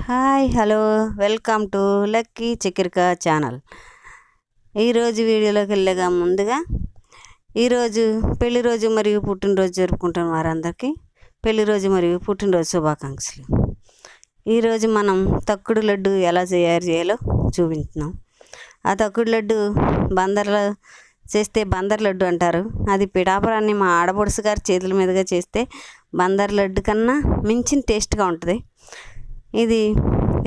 Hi hello welcome to Lucky Chakrika channel. ఈరోజు వీడియోలోకి వెళ్ళగా ముందుగా ఈరోజు పెళ్ళి రోజు మరియు పుట్టినరోజు జరుపుకుంటున్న వారందరికీ పెళ్ళి రోజు మరియు పుట్టినరోజు శుభాకాంక్షలు. ఈరోజు మనం తక్కుడు లడ్డు ఎలా తయారు చేయాలో చూపించున్నాం ఆ తక్కుడు లడ్డు బందర్ల చేస్తే బందర్ లడ్డు అంటారు. అది పిడాపురాన్ని మా ఆడబొడుసు గారి చేతుల మీదుగా చేస్తే బందర్ లడ్డు కన్నా మించిన టేస్ట్గా ఉంటుంది. ఇది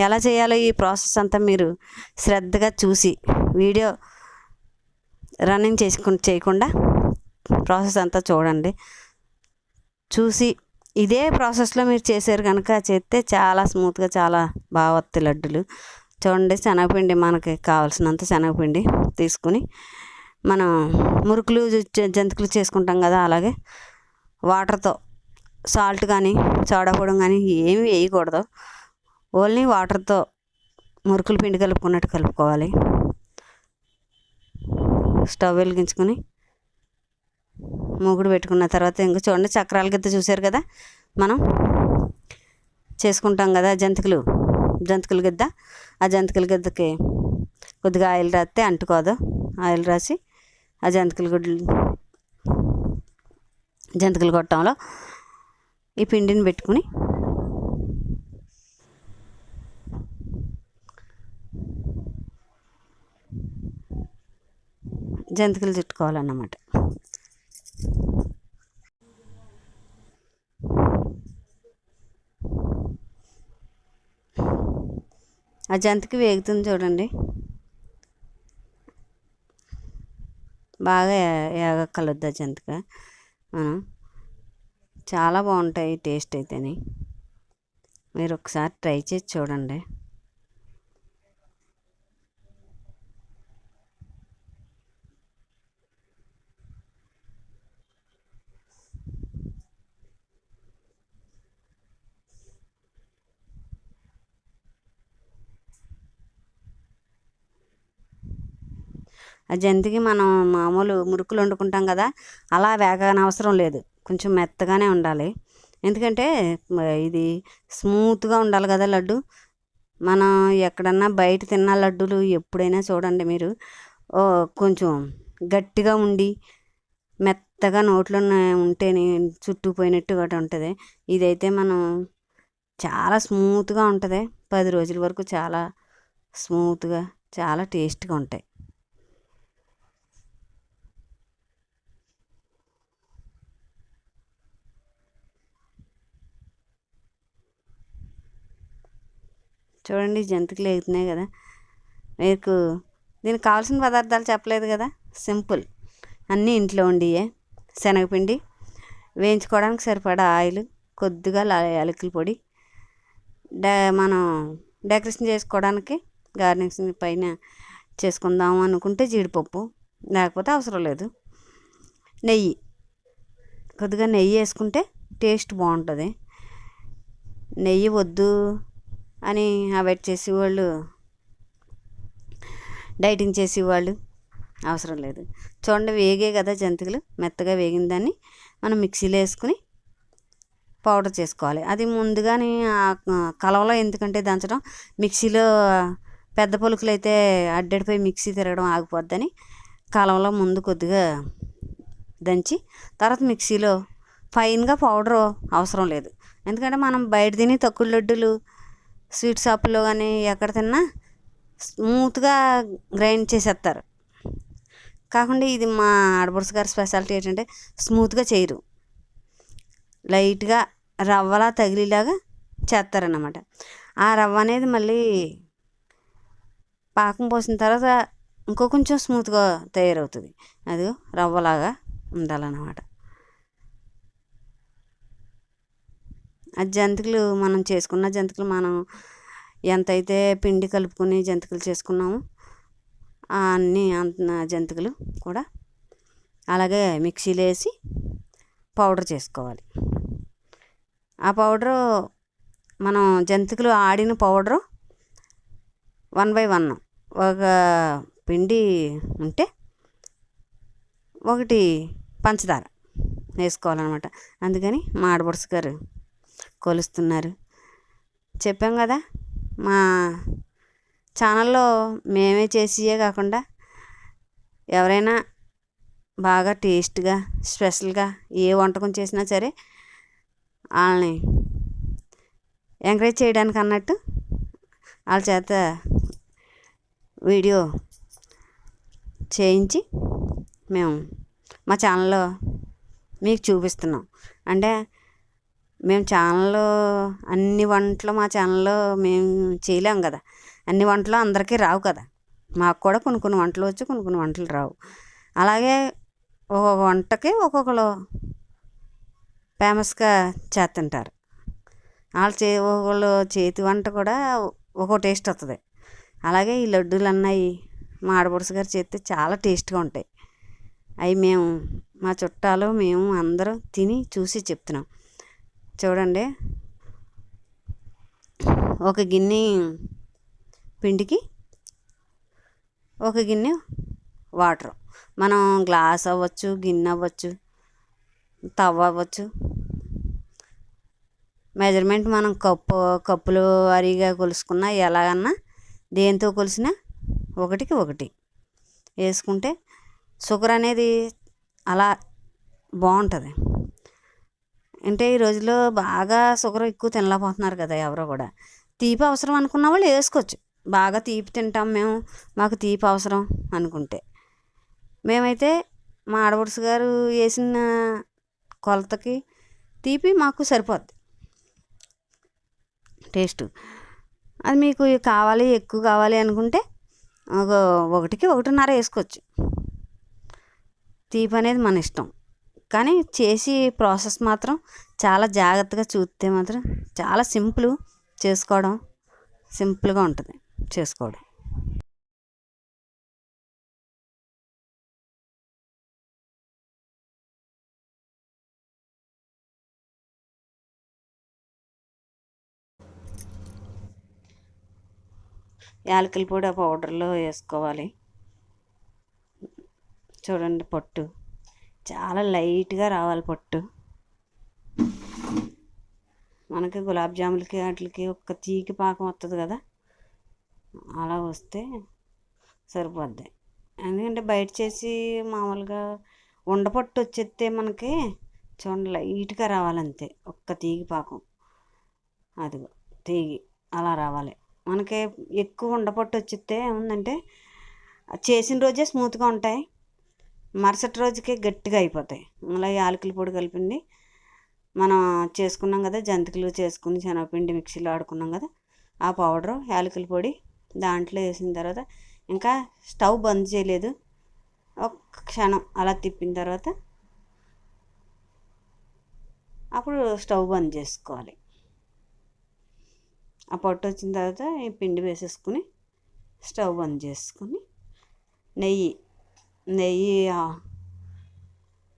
ఎలా చేయాలో ఈ ప్రాసెస్ అంతా మీరు శ్రద్ధగా చూసి వీడియో రన్నింగ్ చేసుకు చేయకుండా ప్రాసెస్ అంతా చూడండి. చూసి ఇదే ప్రాసెస్లో మీరు చేశారు కనుక చేస్తే చాలా స్మూత్గా చాలా బాగా వస్తాయి లడ్డులు. చూడండి శనగపిండి మనకి కావాల్సినంత శనగపిండి తీసుకుని మనం మురుకులు జంతికలు చేసుకుంటాం కదా అలాగే వాటర్తో సాల్ట్ కానీ సోడా పొడి కానీ ఏమి వేయకూడదు. ఓన్లీ వాటర్తో మురుకులు పిండి కలుపుకున్నట్టు కలుపుకోవాలి. స్టవ్ వెలిగించుకొని మూగుడు పెట్టుకున్న తర్వాత ఇంకా చూడండి చక్రాల గిద్ద చూసారు కదా మనం? చేసుకుంటాం కదా జంతికలు. జంతికల గిద్ద ఆ జంతికల గిద్దకి కొద్దిగా ఆయిల్ రాస్తే అంటుకోదు. ఆయిల్ రాసి ఆ జంతికల గుడ్లు జంతికలు కొట్టంలో ఈ పిండిని పెట్టుకుని జంతికలు చుట్టుకోవాలన్నమాట. ఆ జంతికి వేగుతుంది చూడండి. బాగా ఏగక్కలొద్దు ఆ జంతిక. మనం చాలా బాగుంటాయి టేస్ట్ అయితేని. మీరు ఒకసారి ట్రై చేసి చూడండి. ఆ జంతికి మనం మామూలు మురుకులు వండుకుంటాం కదా అలా వేగని అవసరం లేదు. కొంచెం మెత్తగానే ఉండాలి. ఎందుకంటే ఇది స్మూత్గా ఉండాలి కదా లడ్డు. మనం ఎక్కడన్నా బయట తిన్న లడ్డూలు ఎప్పుడైనా చూడండి మీరు. కొంచెం గట్టిగా ఉండి మెత్తగా నోట్లో ఉంటే చుట్టూ పోయినట్టు ఒకటి ఉంటుంది. ఇదైతే మనం చాలా స్మూత్గా ఉంటుంది. పది రోజుల వరకు చాలా స్మూత్గా చాలా టేస్ట్గా ఉంటాయి. చూడండి జంతికలు ఎగుతున్నాయి కదా. మీకు దీనికి కావాల్సిన పదార్థాలు చెప్పలేదు కదా. సింపుల్. అన్నీ ఇంట్లో ఉండియే. శనగపిండి వేయించుకోవడానికి సరిపడా ఆయిల్ కొద్దిగా లా- యాలకుల పొడి డే మనం డెకరేషన్ చేసుకోవడానికి గార్నిషింగ్ పైన చేసుకుందాం అనుకుంటే జీడిపప్పు లేకపోతే అవసరం లేదు. నెయ్యి. కొద్దిగా నెయ్యి వేసుకుంటే టేస్ట్ బాగుంటుంది. నెయ్యి వద్దు అని అవాయిడ్ చేసేవాళ్ళు డైటింగ్ చేసేవాళ్ళు అవసరం లేదు. చూడండి వేగే కదా జంతికలు మెత్తగా వేగిన దాన్ని మనం మిక్సీలో వేసుకుని పౌడర్ చేసుకోవాలి. అది ముందుగానే ఆ కలవలో ఎందుకంటే దంచడం మిక్సీలో పెద్ద పులుకులు అయితే అడ్డడిపోయి మిక్సీ తిరగడం ఆగిపోద్దని కలవలో ముందు కొద్దిగా దంచి తర్వాత మిక్సీలో ఫైన్గా పౌడర్ అవసరం లేదు. ఎందుకంటే మనం బయట తిని తక్కువ లడ్డులు స్వీట్ షాపులో కానీ ఎక్కడ తిన్నా స్మూత్గా గ్రైండ్ చేసేస్తారు కాకుండా ఇది మా ఆడపడుచు గారి స్పెషాలిటీ ఏంటంటే స్మూత్గా చేయరు. లైట్గా రవ్వలా తగిలేలాగా చేస్తారన్నమాట ఆ రవ్వ అనేది మళ్ళీ పాకం పోసిన తర్వాత ఇంకో కొంచెం స్మూత్గా తయారవుతుంది. అది రవ్వలాగా ఉండాలన్నమాట. ఆ జంతికలు మనం చేసుకున్న జంతికలు మనం ఎంతైతే పిండి కలుపుకొని జంతికలు చేసుకున్నామో అన్నీ అన్ని అంత జంతికలు కూడా అలాగే మిక్సీలో వేసి పౌడర్ చేసుకోవాలి. ఆ పౌడరు మనం జంతికలు ఆడిన పౌడరు వన్ బై వన్ ఒక పిండి ఉంటే ఒకటి పంచదార వేసుకోవాలన్నమాట. అందుకని మా గారు కొలుస్తున్నారు. చెప్పాం కదా మా ఛానల్లో మేమే చేసియే కాకుండా ఎవరైనా బాగా టేస్ట్గా స్పెషల్గా ఏ వంటకం చేసినా సరే వాళ్ళని ఎంకరేజ్ చేయడానికి అన్నట్టు వాళ్ళ చేత వీడియో చేయించి మేము మా ఛానల్లో మీకు చూపిస్తున్నాం. అంటే మేము ఛానల్లో అన్ని వంటలు మా ఛానల్లో మేము చేయలేము కదా. అన్ని వంటలు అందరికీ రావు కదా. మాకు కూడా కొన్ని కొన్ని వంటలు వచ్చి కొన్ని కొన్ని వంటలు రావు. అలాగే ఒక్కొక్క వంటకి ఒక్కొక్కరు ఫేమస్గా చేస్తుంటారు. వాళ్ళు చే ఒకళ్ళు చేతి వంట కూడా ఒక్కో టేస్ట్ వస్తుంది అలాగే ఈ లడ్డూలు అన్నాయి మా ఆడపడుసు గారు చేస్తే చాలా టేస్ట్గా ఉంటాయి. అవి మేము మా చుట్టాలు మేము అందరం తిని చూసి చెప్తున్నాం. చూడండి. ఒక గిన్నె పిండికి ఒక గిన్నె వాటర్. మనం గ్లాస్ అవ్వచ్చు గిన్నె అవ్వచ్చు తవ్వ అవ్వచ్చు. మెజర్మెంట్ మనం కప్పు కప్పులు అరిగా కొలుసుకున్నా ఎలాగన్నా దేంతో కొలిసినా ఒకటికి ఒకటి. వేసుకుంటే షుగర్ అనేది అలా బాగుంటుంది. అంటే ఈ రోజుల్లో బాగా షుగర్ ఎక్కువ తినలేకపోతున్నారు కదా ఎవరో కూడా. తీపి అవసరం అనుకున్న వాళ్ళు వేసుకోవచ్చు. బాగా తీపి తింటాం మేము మాకు తీపి అవసరం అనుకుంటే. మేమైతే మా ఆడబడుసు గారు వేసిన కొలతకి తీపి మాకు సరిపోద్ది. టేస్ట్. అది మీకు కావాలి ఎక్కువ కావాలి అనుకుంటే ఒక ఒకటికి ఒకటిన్నర వేసుకోవచ్చు. తీపి అనేది మన ఇష్టం. కానీ చేసి ప్రాసెస్ మాత్రం చాలా జాగ్రత్తగా చూస్తే మాత్రం చాలా సింపుల్ చేసుకోవడం సింపుల్గా ఉంటుంది చేసుకోవడం. యాలకుల పొడి ఆ పౌడర్లో వేసుకోవాలి. చూడండి పొట్టు. చాలా లైట్గా రావాలి పొట్టు. మనకి గులాబ్ జాములకి వాటికి ఒక తీకి పాకం వస్తుంది కదా అలా వస్తే సరిపోద్ది. ఎందుకంటే బయట చేసి మామూలుగా ఉండపట్టు వచ్చేస్తే మనకి చూడండి లైట్గా రావాలంతే ఒక్క తీగి పాకం. అదిగో తీగి అలా రావాలి. మనకి ఎక్కువ ఉండపట్టు వచ్చితే ఏముందంటే చేసిన రోజే స్మూత్గా ఉంటాయి. మరుసటి రోజుకే గట్టిగా అయిపోతాయి. అలా యాలకుల పొడి కలిపింది. మనం చేసుకున్నాం కదా జంతికలు చేసుకుని శనగపిండి మిక్సీలో ఆడుకున్నాం కదా ఆ పౌడరు యాలకుల పొడి దాంట్లో వేసిన తర్వాత ఇంకా స్టవ్ బంద్ చేయలేదు. ఒక్క క్షణం అలా తిప్పిన తర్వాత అప్పుడు స్టవ్ బంద్ చేసుకోవాలి. ఆ పొట్టు వచ్చిన తర్వాత ఈ పిండి వేసేసుకుని స్టవ్ బంద్ చేసుకుని నెయ్యి నెయ్యి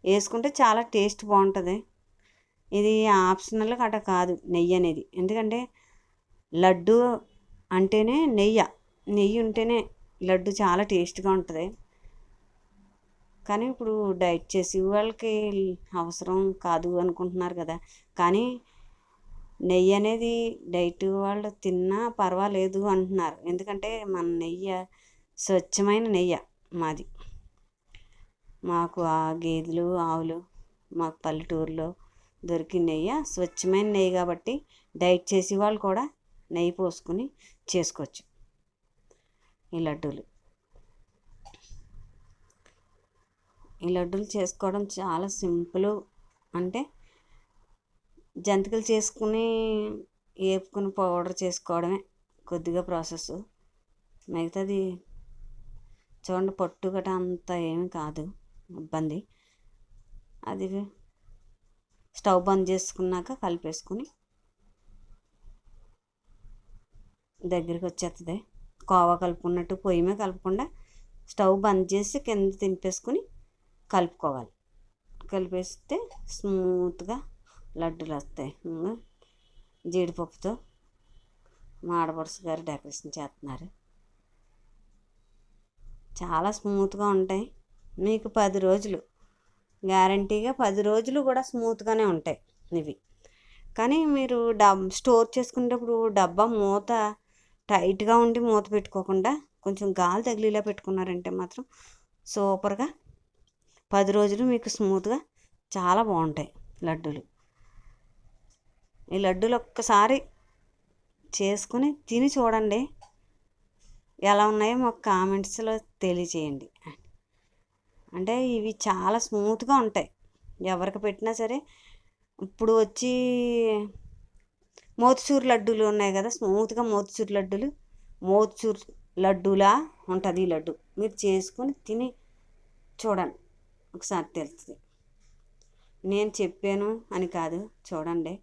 వేసుకుంటే చాలా టేస్ట్ బాగుంటుంది. ఇది ఆప్షనల్ కట కాదు నెయ్యి అనేది. ఎందుకంటే లడ్డు అంటేనే నెయ్యి నెయ్యి ఉంటేనే లడ్డు చాలా టేస్ట్గా ఉంటుంది. కానీ ఇప్పుడు డైట్ చేసి వాళ్ళకి అవసరం కాదు అనుకుంటున్నారు కదా. కానీ నెయ్యి అనేది డైట్ వాళ్ళు తిన్నా పర్వాలేదు అంటున్నారు. ఎందుకంటే మన నెయ్యి స్వచ్ఛమైన నెయ్యి మాది. మాకు ఆ గేదెలు ఆవులు మాకు పల్లెటూరులో దొరికిన నెయ్యి స్వచ్ఛమైన నెయ్యి కాబట్టి డైట్ చేసే వాళ్ళు కూడా నెయ్యి పోసుకుని చేసుకోవచ్చు. ఈ లడ్డూలు. ఈ లడ్డూలు చేసుకోవడం చాలా సింపుల్. అంటే జంతికలు చేసుకుని వేపుకుని పౌడర్ చేసుకోవడమే కొద్దిగా ప్రాసెస్ మిగతాది చూడండి పట్టు గట అంత ఏమి కాదు. ఇబ్బంది. అది స్టవ్ బంద్ చేసుకున్నాక కలిపేసుకుని దగ్గరికి వచ్చేస్తుంది కోవా కలుపుకున్నట్టు పొయ్యిమే కలపకుండా స్టవ్ బంద్ చేసి కింద తింపేసుకుని కలుపుకోవాలి. కలిపేస్తే స్మూత్గా లడ్డూలు వస్తాయి. జీడిపప్పుతో మా గారు డెకరేషన్ చేస్తున్నారు చాలా స్మూత్గా ఉంటాయి. మీకు పది రోజులు. గ్యారంటీగా పది రోజులు కూడా స్మూత్గానే ఉంటాయి ఇవి. కానీ మీరు డబ్ స్టోర్ చేసుకునేటప్పుడు డబ్బా మూత టైట్గా ఉండి మూత పెట్టుకోకుండా కొంచెం గాలి తగిలేలా పెట్టుకున్నారంటే మాత్రం సూపర్గా పది రోజులు మీకు స్మూత్గా చాలా బాగుంటాయి లడ్డూలు. ఈ లడ్డూలు ఒక్కసారి చేసుకుని తిని చూడండి. ఎలా ఉన్నాయో మాకు కామెంట్స్లో తెలియచేయండి. అంటే ఇవి చాలా స్మూత్గా ఉంటాయి. ఎవరికి పెట్టినా సరే ఇప్పుడు వచ్చి మోతిచూర్ లడ్డూలు ఉన్నాయి కదా స్మూత్గా మోతిచూర్ లడ్డూలు. మోతిచూర్ లడ్డూలా ఉంటుంది ఈ లడ్డు. మీరు చేసుకొని తిని చూడండి. ఒకసారి తెలుస్తుంది. నేను చెప్పాను అని కాదు చూడండి.